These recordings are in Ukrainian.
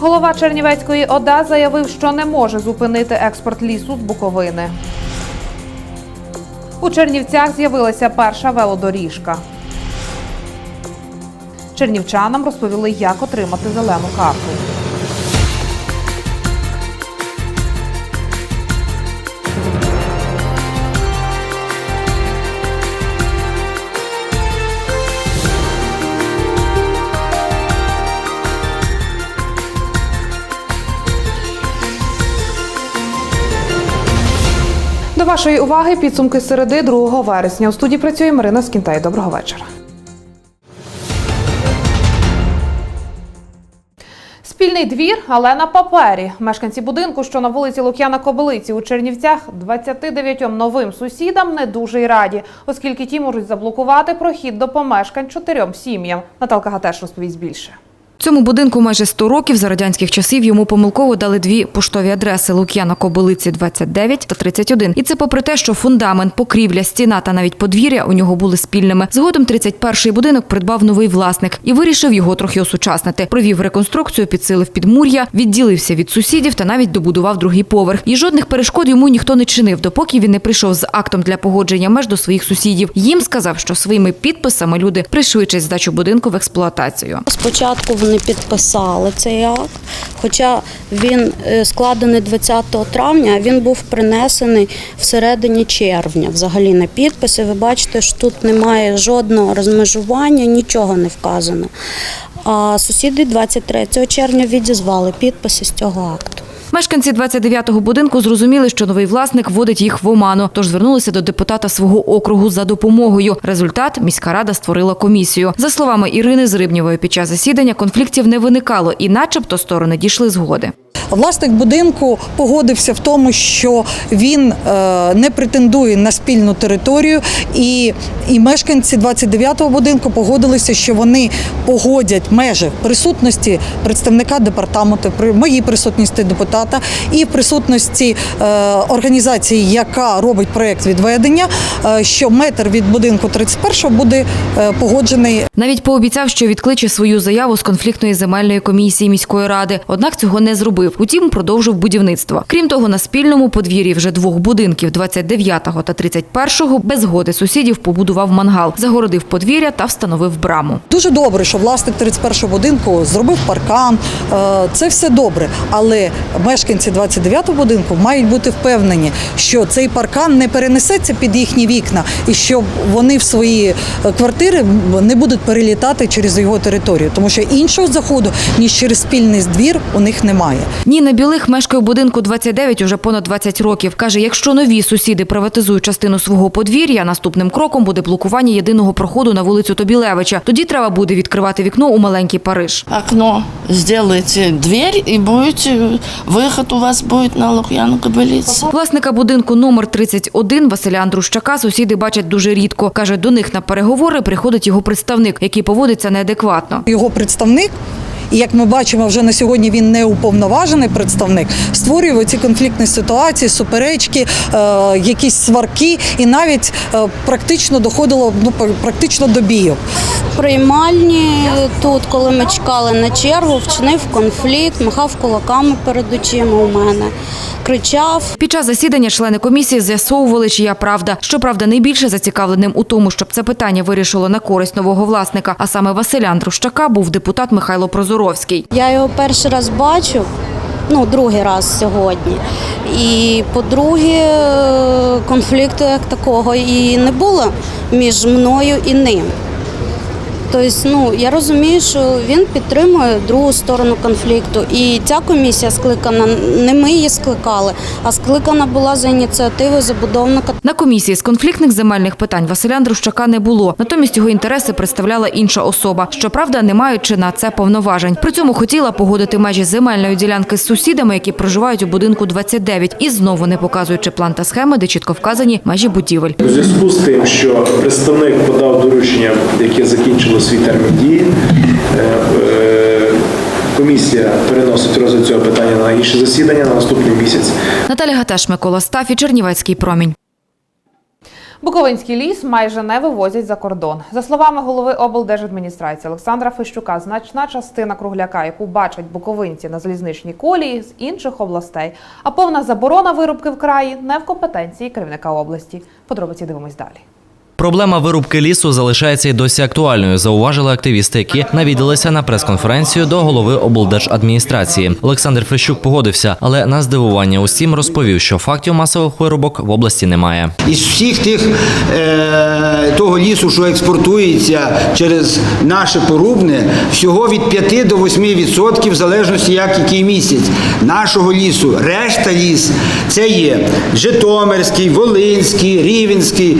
Голова Чернівецької ОДА заявив, що не може зупинити експорт лісу з Буковини. У Чернівцях з'явилася перша велодоріжка. Чернівчанам розповіли, як отримати зелену карту. До вашої уваги підсумки середи 2 вересня. У студії працює Марина Скінтай. Доброго вечора. Спільний двір, але на папері. Мешканці будинку, що на вулиці Лук'яна Кобилиці у Чернівцях, 29 новим сусідам не дуже й раді, оскільки ті можуть заблокувати прохід до помешкань чотирьом сім'ям. Наталка Гатеш розповість більше. Цьому будинку майже 100 років за радянських часів йому помилково дали дві поштові адреси Лук'яна Кобилиці 29 та 31. І це попри те, що фундамент, покрівля, стіна та навіть подвір'я у нього були спільними. Згодом 31-й будинок придбав новий власник і вирішив його трохи осучаснити. Провів реконструкцію, підсилив підмур'я, відділився від сусідів та навіть добудував другий поверх. І жодних перешкод йому ніхто не чинив, допоки він не прийшов з актом для погодження меж до своїх сусідів. Їм сказав, що своїми підписами люди пришвидшать здачу будинку в експлуатацію. Спочатку вони підписали цей акт, хоча він е, складений 20 травня, а він був принесений всередині червня. Взагалі на підписи. Ви бачите, що тут немає жодного розмежування, нічого не вказано. А сусіди 23 червня відізвали підписи з цього акту. Мешканці 29-го будинку зрозуміли, що новий власник вводить їх в оману, тож звернулися до депутата свого округу за допомогою. Результат міська рада створила комісію. За словами Ірини Зрибнєвої, під час засідання конфліктів не виникало, і, начебто, сторони дійшли згоди. Власник будинку погодився в тому, що він е, не претендує на спільну територію, і, і мешканці 29-го будинку погодилися, що вони погодять межі присутності представника департаменту, при моїй присутності депутата і присутності е, організації, яка робить проєкт відведення, е, що метр від будинку 31-го буде погоджений Навіть пообіцяв, що відкличе свою заяву з конфліктної земельної комісії міської ради, однак цього не зробив. Утім, продовжив будівництво. Крім того, на спільному подвір'ї вже двох будинків 29-го та 31-го без згоди сусідів побудував мангал, загородив подвір'я та встановив браму. Дуже добре, що власник 31-го будинку зробив паркан. е, Це все добре. Але мешканці 29-го будинку мають бути впевнені, що цей паркан не перенесеться під їхні вікна і що вони в свої е, квартири не будуть перелітати через його територію, тому що іншого заходу ніж через спільний двір у них немає. Ніна Білих мешкає у будинку 29 уже понад 20 років. Каже, якщо нові сусіди приватизують частину свого подвір'я, наступним кроком буде блокування єдиного проходу на вулицю Тобілевича. Тоді треба буде відкривати вікно у маленький Париж. окно, сделайте дверь и будете, выход у вас будет на Лукьяну Кобылице. Власника будинку номер 31 Василя Андрущака сусіди бачать дуже рідко. Каже, до них на переговори приходить його представник, який поводиться неадекватно. Його представник. І як ми бачимо, вже на сьогодні він не уповноважений представник, створює ці конфліктні ситуації, суперечки, е, якісь сварки, і навіть е, практично доходило ну практично до бійок. Приймальні тут, коли ми чекали на чергу, вчинив конфлікт, махав кулаками перед очима у мене, кричав. Під час засідання члени комісії з'ясовували, чия правда. Щоправда, найбільше зацікавленим у тому, щоб це питання вирішило на користь нового власника, а саме Василя Андрущака, був депутат Михайло Прозоровський. Я його перший раз бачу, ну, другий раз сьогодні. І по-друге, е, конфлікту як такого і не було між мною і ним. Тобто, ну, я розумію, що він підтримує другу сторону конфлікту. І ця комісія скликана, не ми її скликали, а скликана була за ініціативою забудовника На комісії з конфліктних земельних питань Василя Андрущака не було. Натомість його інтереси представляла інша особа. Щоправда, не маючи на це повноважень. При цьому хотіла погодити межі земельної ділянки з сусідами, які проживають у будинку 29, і знову не показуючи план та схеми, де чітко вказані межі будівель. У зв'язку з тим, що представник подав доручення, яке закінчило свій термін дії, е, е, комісія переносить розгляд цього питання на інше засідання на наступний місяць. Наталя Гатеш, Микола Стафі, Чернівецький промінь. Буковинський ліс майже не вивозять за кордон. За словами голови облдержадміністрації Олександра Фещука, значна частина кругляка, яку бачать буковинці на залізничній колії з інших областей, а повна заборона вирубки в краї не в компетенції керівника області. Подробиці дивимось далі. Проблема вирубки лісу залишається й досі актуальною, зауважили активісти, які навідалися на прес-конференцію до голови облдержадміністрації. Олександр Фещук погодився, але на здивування усім розповів, що фактів масових вирубок в області немає. Із всіх тих е, того лісу, що експортується через наше порубне, всього від 5 до 8 відсотків, в залежності як який місяць нашого лісу. Решта ліс це є Житомирський, Волинський, Рівенський,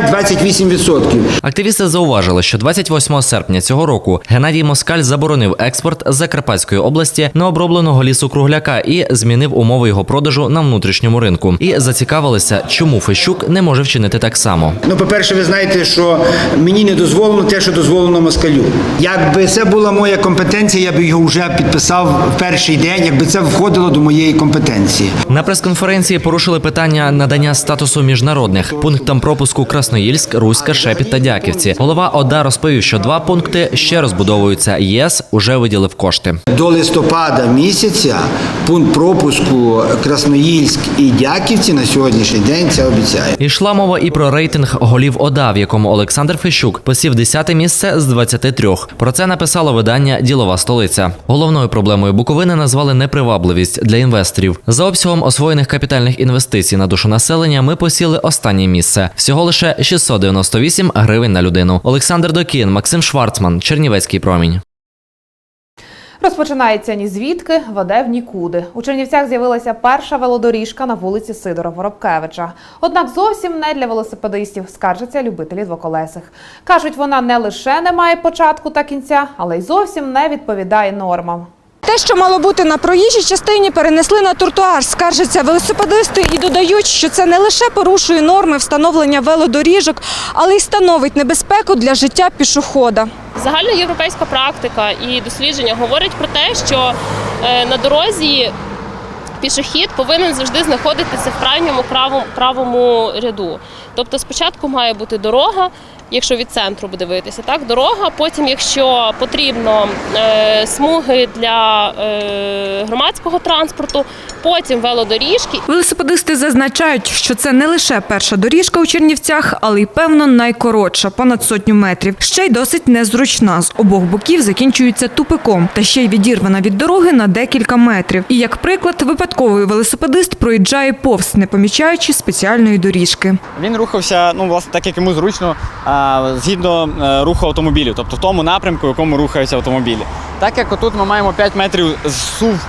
25-28 відсотків. Активісти зауважили, що 28 серпня цього року Геннадій Москаль заборонив експорт з Закарпатської області необробленого лісу кругляка і змінив умови його продажу на внутрішньому ринку. І зацікавилися, чому Фещук не може вчинити так само. Ну, по-перше, ви знаєте, що мені не дозволено те, що дозволено москалю. Якби це була моя компетенція, я б його вже підписав в перший день, якби це входило до моєї компетенції. На прес-конференції порушили питання надання статусу міжнародних пунктам пропуску Красноїльськ, Руська, Шепіт та Дяківці. Голова ОДА розповів, що два пункти ще розбудовуються. ЄС уже виділив кошти. До листопада місяця пункт пропуску Красноїльськ і Дяківці на сьогоднішній день це обіцяє. Ішла мова і про рейтинг голів ОДА, в якому Олександр Фещук посів 10 місце з 23. Про це написало видання Ділова столиця. Головною проблемою Буковини назвали непривабливість для інвесторів. За обсягом освоєних капітальних інвестицій на душу населення ми посіли останнє місце. Всього лише 698 гривень на людину. Олександр Докін, Максим Шварцман, Чернівецький промінь. Розпочинається ні звідки, веде в нікуди. У Чернівцях з'явилася перша велодоріжка на вулиці Сидора Воробкевича. Однак зовсім не для велосипедистів, скаржаться любителі двоколесих. Кажуть, вона не лише не має початку та кінця, але й зовсім не відповідає нормам. Те, що мало бути на проїжджій частині, перенесли на тротуар. Скаржаться велосипедисти і додають, що це не лише порушує норми встановлення велодоріжок, але й становить небезпеку для життя пішохода. Загальноєвропейська практика і дослідження говорять про те, що е, на дорозі пішохід повинен завжди знаходитися в крайньому правому, правому ряду. Тобто спочатку має бути дорога, якщо від центру буде дивитися, так, дорога, потім, якщо потрібно, е, смуги для е, громадського транспорту, потім велодоріжки Велосипедисти зазначають, що це не лише перша доріжка у Чернівцях, але й певно найкоротша, понад сотню метрів. Ще й досить незручна. З обох боків закінчується тупиком, та ще й відірвана від дороги на декілька метрів. І як приклад, випадковий велосипедист проїжджає повз, не помічаючи спеціальної доріжки. Він рухався, ну власне, так як йому зручно, а, згідно е, руху автомобілів, тобто в тому напрямку, в якому рухаються автомобілі. Так як отут ми маємо 5 метрів зсув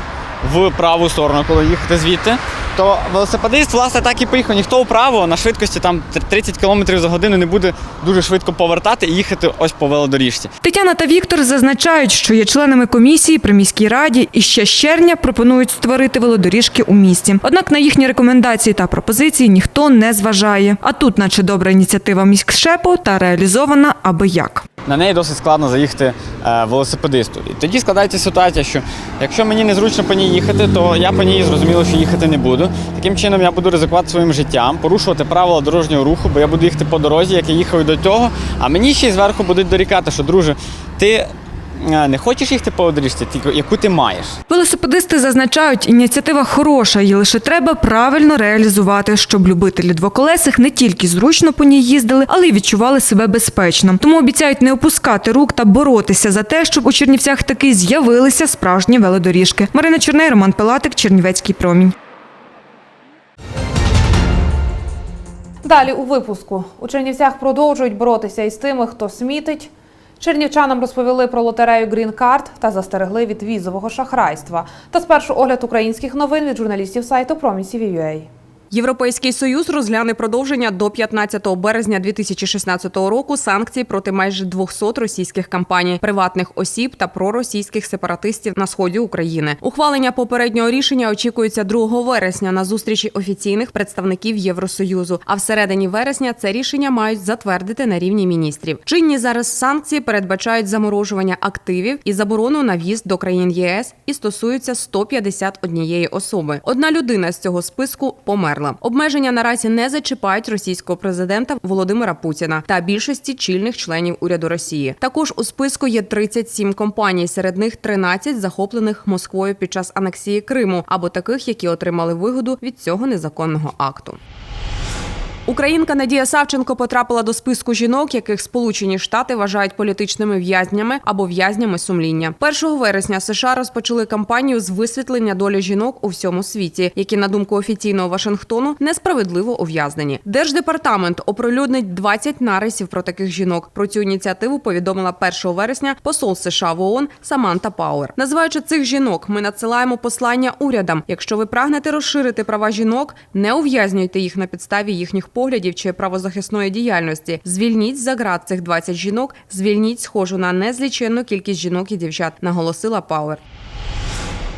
в праву сторону, коли їхати звідти, то велосипедист, власне, так і поїхав. Ніхто вправо на швидкості там 30 км за годину не буде дуже швидко повертати і їхати ось по велодоріжці. Тетяна та Віктор зазначають, що є членами комісії при міській раді і ще з червня пропонують створити велодоріжки у місті. Однак на їхні рекомендації та пропозиції ніхто не зважає. А тут, наче добра ініціатива міськшепу, та реалізована аби як. На неї досить складно заїхати е, велосипедисту. І тоді складається ситуація, що якщо мені незручно по ній їхати, то я по ній зрозуміло, що їхати не буду. Таким чином я буду ризикувати своїм життям, порушувати правила дорожнього руху, бо я буду їхати по дорозі, як я їхав до цього. А мені ще й зверху будуть дорікати, що друже, ти не хочеш їхати по доріжці, тільки яку ти маєш. Велосипедисти зазначають, ініціатива хороша, її лише треба правильно реалізувати, щоб любителі двоколесих не тільки зручно по ній їздили, але й відчували себе безпечно. Тому обіцяють не опускати рук та боротися за те, щоб у Чернівцях таки з'явилися справжні велодоріжки. Марина Чорней, Роман Пилатик, Чернівецький промінь. Далі у випуску у Чернівцях продовжують боротися із тими, хто смітить. Чернівчанам розповіли про лотерею Green Card та застерегли від візового шахрайства. Та спершу огляд українських новин від журналістів сайту Промісів.ua. Європейський союз розгляне продовження до 15 березня 2016 року санкцій проти майже 200 російських компаній, приватних осіб та проросійських сепаратистів на сході України. Ухвалення попереднього рішення очікується 2 вересня на зустрічі офіційних представників Євросоюзу. А всередині вересня це рішення мають затвердити на рівні міністрів. Чинні зараз санкції передбачають заморожування активів і заборону на в'їзд до країн ЄС і стосуються 151 особи. Одна людина з цього списку померла. Померла. Обмеження наразі не зачіпають російського президента Володимира Путіна та більшості чільних членів уряду Росії. Також у списку є 37 компаній, серед них 13 захоплених Москвою під час анексії Криму або таких, які отримали вигоду від цього незаконного акту. Українка Надія Савченко потрапила до списку жінок, яких Сполучені Штати вважають політичними в'язнями або в'язнями сумління. 1 вересня США розпочали кампанію з висвітлення долі жінок у всьому світі, які, на думку офіційного Вашингтону, несправедливо ув'язнені. Держдепартамент оприлюднить 20 нарисів про таких жінок. Про цю ініціативу повідомила 1 вересня посол США в ООН Саманта Пауер. Називаючи цих жінок, ми надсилаємо послання урядам. Якщо ви прагнете розширити права жінок, не ув'язнюйте їх на підставі їхніх поглядів чи правозахисної діяльності. Звільніть за ґрат цих 20 жінок, звільніть схожу на незліченну кількість жінок і дівчат, наголосила Пауер.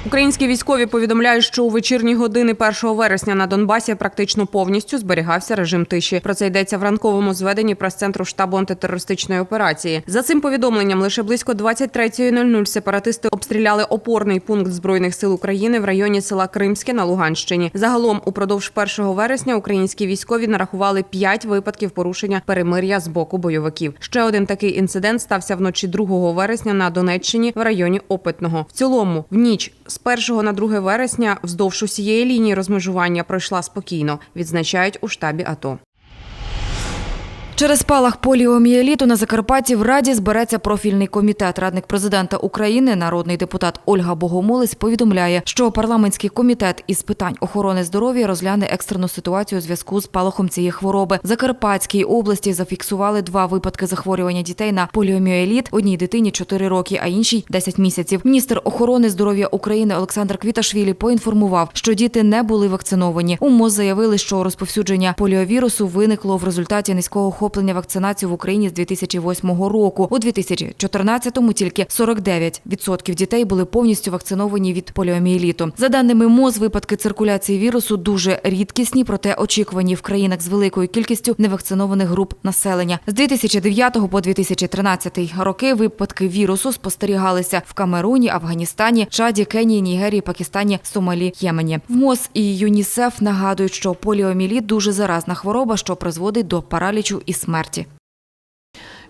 Українські військові повідомляють, що у вечірні години 1 вересня на Донбасі практично повністю зберігався режим тиші. Про це йдеться в ранковому зведенні прес-центру штабу антитерористичної операції. За цим повідомленням, лише близько 23.00 сепаратисти обстріляли опорний пункт збройних сил України в районі села Кримське на Луганщині. Загалом, упродовж 1 вересня, українські військові нарахували 5 випадків порушення перемир'я з боку бойовиків. Ще один такий інцидент стався вночі 2 вересня на Донеччині в районі Опитного. В цілому, в ніч з 1 на 2 вересня вздовж усієї лінії розмежування пройшла спокійно, відзначають у штабі АТО. Через спалах поліомієліту на Закарпатті в Раді збереться профільний комітет. Радник президента України, народний депутат Ольга Богомолець, повідомляє, що парламентський комітет із питань охорони здоров'я розгляне екстрену ситуацію у зв'язку з спалахом цієї хвороби. В Закарпатській області зафіксували два випадки захворювання дітей на поліомієліт. Одній дитині 4 роки, а іншій 10 місяців. Міністр охорони здоров'я України Олександр Квіташвілі поінформував, що діти не були вакциновані. У МОЗ заявили, що розповсюдження поліовірусу виникло в результаті низького охоплення вакцинації в Україні з 2008 року. У 2014-му тільки 49% дітей були повністю вакциновані від поліомієліту. За даними МОЗ, випадки циркуляції вірусу дуже рідкісні, проте очікувані в країнах з великою кількістю невакцинованих груп населення. З 2009 по 2013 роки випадки вірусу спостерігалися в Камеруні, Афганістані, Чаді, Кенії, Нігерії, Пакистані, Сомалі, Ємені. В МОЗ і ЮНІСЕФ нагадують, що поліоміеліт дуже заразна хвороба, що призводить до паралічу і смерті.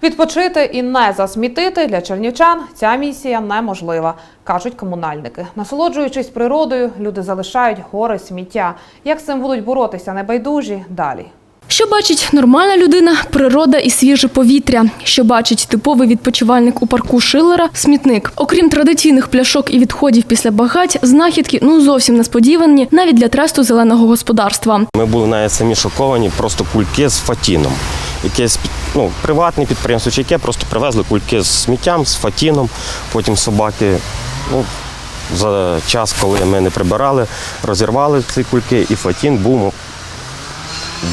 Відпочити і не засмітити для чернівчан ця місія неможлива, кажуть комунальники. Насолоджуючись природою, люди залишають гори сміття. Як з цим будуть боротися небайдужі? Далі. Що бачить нормальна людина, природа і свіже повітря. Що бачить типовий відпочивальник у парку Шиллера – смітник. Окрім традиційних пляшок і відходів після багать, знахідки ну зовсім несподівані навіть для тресту зеленого господарства. Ми були навіть самі шоковані, просто кульки з фатіном. Якесь ну, приватне підприємство, чи яке просто привезли кульки з сміттям, з фатіном. Потім собаки ну, за час, коли ми не прибирали, розірвали ці кульки, і фатін був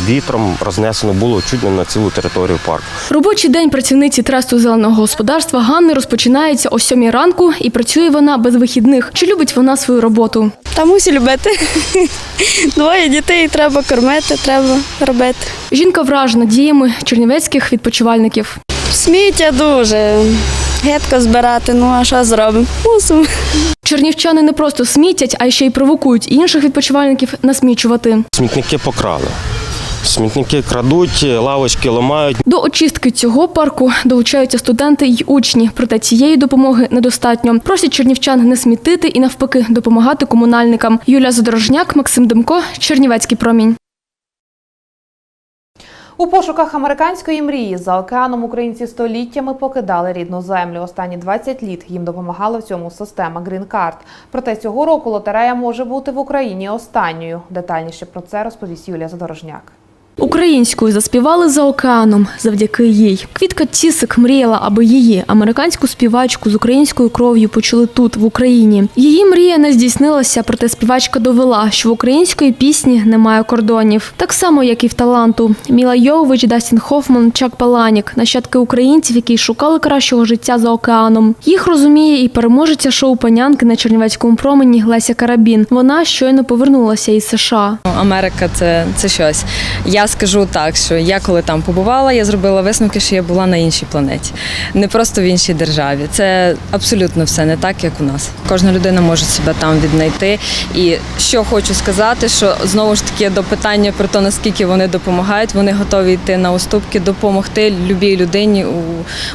вітром рознесено було чуть не на цілу територію парку. Робочий день працівниці тресту зеленого господарства Ганни розпочинається о сьомій ранку і працює вона без вихідних. Чи любить вона свою роботу? Та мусі любити. Двоє дітей треба кормити, треба робити. Жінка вражена діями чернівецьких відпочивальників. Сміття дуже. Гетко збирати, ну а що зробимо? Мусимо. Чернівчани не просто смітять, а ще й провокують інших відпочивальників насмічувати. Смітники покрали. Смітники крадуть, лавочки ламають. До очистки цього парку долучаються студенти й учні, проте цієї допомоги недостатньо. Просять чернівчан не смітити і навпаки допомагати комунальникам. Юлія Задорожняк, Максим Демко, Чернівецький промінь. У пошуках американської мрії за океаном українці століттями покидали рідну землю. Останні 20 літ їм допомагала в цьому система Green Card. Проте цього року лотерея може бути в Україні останньою. Детальніше про це розповість Юлія Задорожняк. Українською заспівали за океаном завдяки їй. Квітка Цісик мріяла, аби її, американську співачку з українською кров'ю, почули тут, в Україні. Її мрія не здійснилася, проте співачка довела, що в української пісні немає кордонів. Так само, як і в таланту. Міла Йовович, Дастін Хофман, Чак Паланік – нащадки українців, які шукали кращого життя за океаном. Їх розуміє і переможеця шоу панянки на Чернівецькому промені Леся Карабін. Вона щойно повернулася із США. Америка це, це щось. Я скажу так, що я коли там побувала, я зробила висновки, що я була на іншій планеті, не просто в іншій державі. Це абсолютно все не так, як у нас. Кожна людина може себе там віднайти. І що хочу сказати, що знову ж таки до питання про те, наскільки вони допомагають, вони готові йти на уступки, допомогти любій людині у,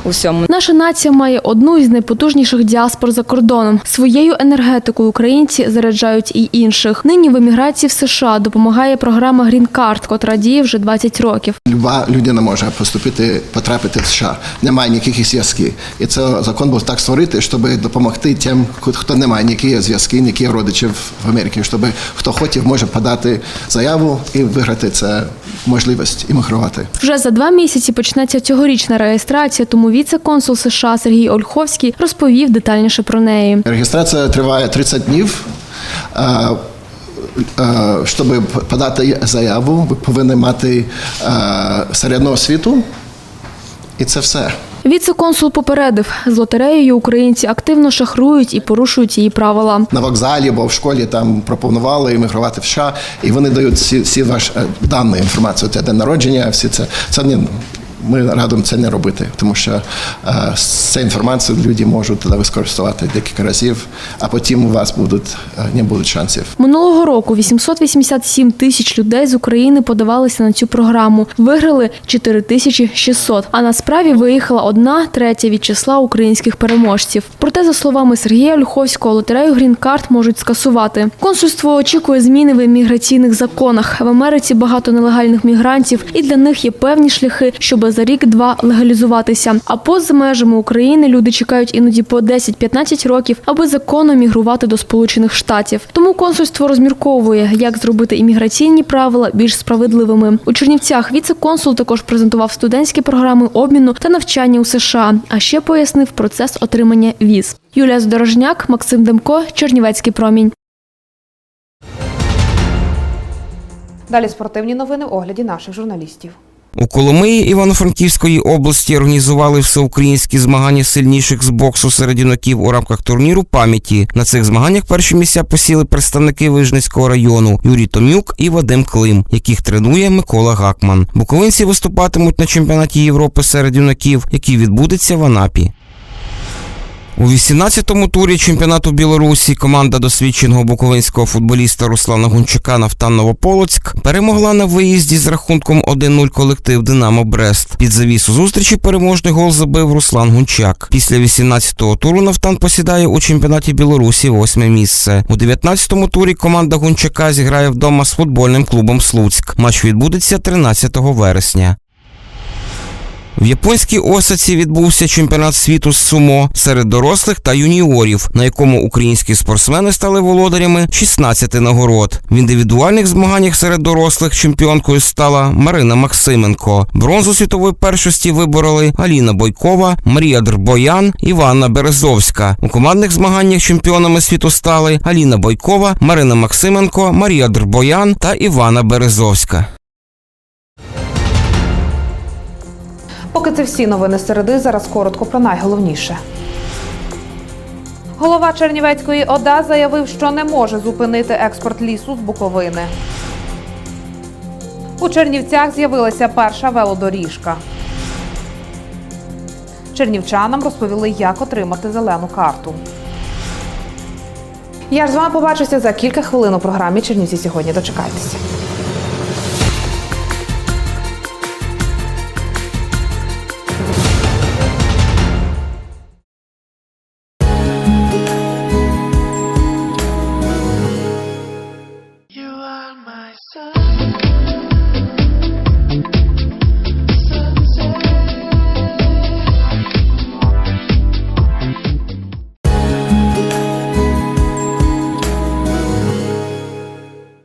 у всьому. Наша нація має одну із найпотужніших діаспор за кордоном. Своєю енергетикою українці заряджають і інших. Нині в еміграції в США допомагає програма Green Card, котра діє вже 20 років. Люба людина може поступити, потрапити в США. Немає ніяких зв'язків. І це закон був так створити, щоб допомогти тим, хто не має ніяких зв'язків, ніяких родичів в Америці, щоб хто хотів, може подати заяву і виграти це можливість іммігрувати. Вже за два місяці почнеться цьогорічна реєстрація, тому віце-консул США Сергій Ольховський розповів детальніше про неї. Реєстрація триває 30 днів. Е, Щоб подати заяву, ви повинні мати е, середню освіту, і це все. Віце-консул попередив, з лотереєю українці активно шахрують і порушують її правила. на вокзалі або в школі там пропонували іммігрувати в США, і вони дають всі, всі ваші е, дані, інформацію, це день народження, всі це. Це не ми радимо це не робити, тому що е, з цією люди можуть використовувати декілька разів, а потім у вас будуть е, не будуть шансів. Минулого року 887 тисяч людей з України подавалися на цю програму. Виграли 4600, а на справі виїхала одна третя від числа українських переможців. Проте, за словами Сергія Ольховського, лотерею Card можуть скасувати. Консульство очікує зміни в імміграційних законах. В Америці багато нелегальних мігрантів, і для них є певні шляхи, щоб за рік-два легалізуватися. А поза межами України люди чекають іноді по 10-15 років, аби законно мігрувати до Сполучених Штатів. Тому консульство розмірковує, як зробити імміграційні правила більш справедливими. У Чернівцях віце-консул також презентував студентські програми обміну та навчання у США, а ще пояснив процес отримання віз. Юлія Здорожняк, Максим Демко, Чернівецький промінь. Далі спортивні новини в огляді наших журналістів. У Коломиї Івано-Франківської області організували всеукраїнські змагання сильніших з боксу серед юнаків у рамках турніру пам'яті. На цих змаганнях перші місця посіли представники Вижницького району Юрій Томюк і Вадим Клим, яких тренує Микола Гакман. Буковинці виступатимуть на чемпіонаті Європи серед юнаків, який відбудеться в Анапі. У 18-му турі чемпіонату Білорусі команда досвідченого буковинського футболіста Руслана Гунчака Нафтан Новополоцьк перемогла на виїзді з рахунком 1-0 колектив Динамо Брест. Під завісу зустрічі переможний гол забив Руслан Гунчак. Після 18-го туру Нафтан посідає у чемпіонаті Білорусі восьме місце. У 19-му турі команда Гунчака зіграє вдома з футбольним клубом Слуцьк. Матч відбудеться 13 вересня. В японській Осаці відбувся чемпіонат світу з сумо серед дорослих та юніорів, на якому українські спортсмени стали володарями 16 нагород. В індивідуальних змаганнях серед дорослих чемпіонкою стала Марина Максименко. Бронзу світової першості вибороли Аліна Бойкова, Марія Дербоян, Іванна Березовська. У командних змаганнях чемпіонами світу стали Аліна Бойкова, Марина Максименко, Марія Дербоян та Івана Березовська. Поки це всі новини середи, зараз коротко про найголовніше. Голова Чернівецької ОДА заявив, що не може зупинити експорт лісу з Буковини. У Чернівцях з'явилася перша велодоріжка. Чернівчанам розповіли, як отримати зелену карту. Я ж з вами побачуся за кілька хвилин у програмі Чернівці сьогодні. Дочекайтеся.